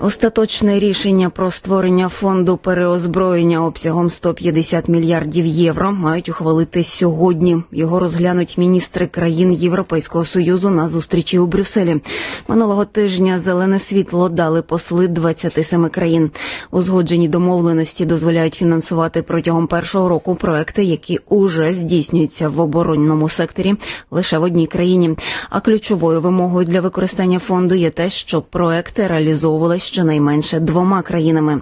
Остаточне рішення про створення фонду переозброєння обсягом 150 мільярдів євро мають ухвалити сьогодні. Його розглянуть міністри країн Європейського союзу на зустрічі у Брюсселі. Минулого тижня зелене світло дали посли 27 країн. Узгоджені домовленості дозволяють фінансувати протягом першого року проекти, які уже здійснюються в оборонному секторі лише в одній країні. А ключовою вимогою для використання фонду є те, що проекти реалізовувалися щонайменше двома країнами.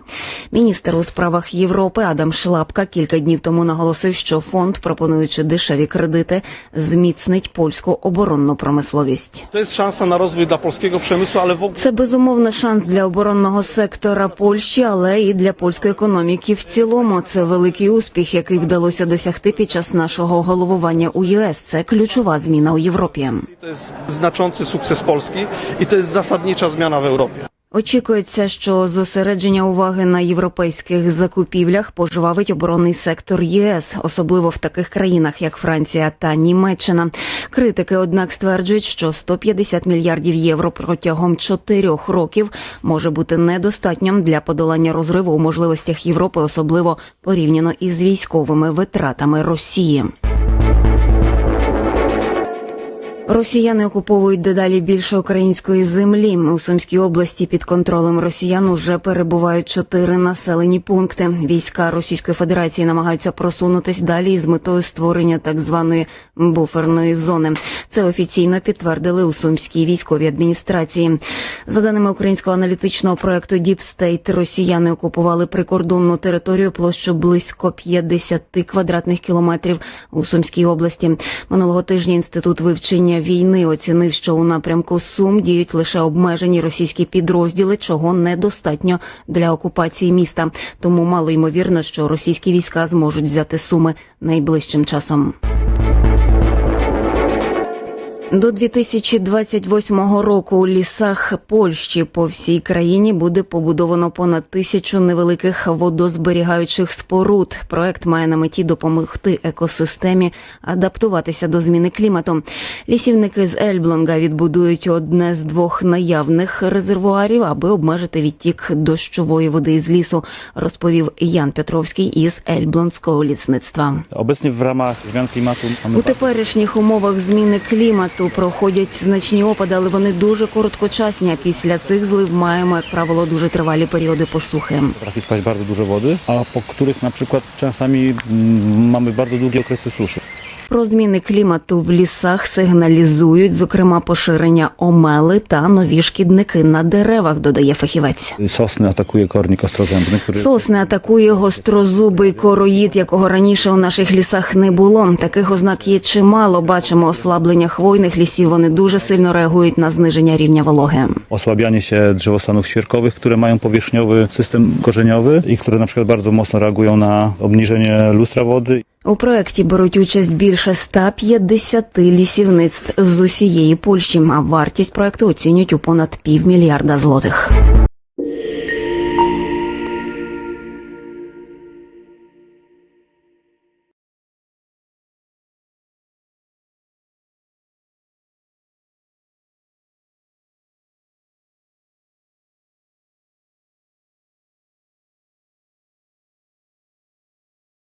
Міністр у справах Європи Адам Шлапка кілька днів тому наголосив, що фонд, пропонуючи дешеві кредити, зміцнить польську оборонну промисловість. Szansa na rozwój dla polskiego przemysłu, ale Це безумовно шанс для оборонного сектора Польщі, але і для польської економіки. В цілому це великий успіх, який вдалося досягти під час нашого головування у ЄС. Це ключова зміна у Європі. znaczący sukces Polski i to jest zasadnicza zmiana w Europie. Очікується, що зосередження уваги на європейських закупівлях пожвавить оборонний сектор ЄС, особливо в таких країнах, як Франція та Німеччина. Критики, однак, стверджують, що 150 мільярдів євро протягом чотирьох років може бути недостатнім для подолання розриву у можливостях Європи, особливо порівняно із військовими витратами Росії. Росіяни окуповують дедалі більше української землі. У Сумській області під контролем росіян уже перебувають чотири населені пункти. Війська Російської Федерації намагаються просунутись далі із метою створення так званої буферної зони. Це офіційно підтвердили у Сумській військовій адміністрації. За даними українського аналітичного проекту State, росіяни окупували прикордонну територію площу близько 50 квадратних кілометрів у Сумській області. Минулого тижня інститут вивчення війни оцінив, що у напрямку Сум діють лише обмежені російські підрозділи, чого недостатньо для окупації міста. Тому мало ймовірно, що російські війська зможуть взяти суми найближчим часом. До 2028 року у лісах Польщі по всій країні буде побудовано понад тисячу невеликих водозберігаючих споруд. Проект має на меті допомогти екосистемі адаптуватися до зміни клімату. Лісівники з Ельблонга відбудують одне з двох наявних резервуарів, аби обмежити відтік дощової води з лісу, розповів Ян Петровський із Ельблонського лісництва. Obecnie w ramach zmian klimatu У теперішніх умовах зміни клімату проходять значні опади, але вони дуже короткочасні. Після цих злив маємо, як правило, дуже тривалі періоди посухи. potrafi spaść bardzo dużo wody, a po których na przykład czasami mm, suszy. Про зміни клімату в лісах сигналізують, зокрема, поширення омели та нові шкідники на деревах, додає фахівець. Sosny atakuje kornik ostrozębny, Сосни атакує гострозубий короїд, якого раніше у наших лісах не було. Таких ознак є чимало. Бачимо ослаблення хвойних лісів. Вони дуже сильно реагують на зниження рівня вологи. osłabianie się drzewostanów świerkowych, które mają powierzchniowy system korzeniowy i które na przykład bardzo mocno reagują na obniżenie lustra wody. У проєкті беруть участь більше 150 лісівництв з усієї Польщі. А вартість проекту оцінюють у понад півмільярда злотих.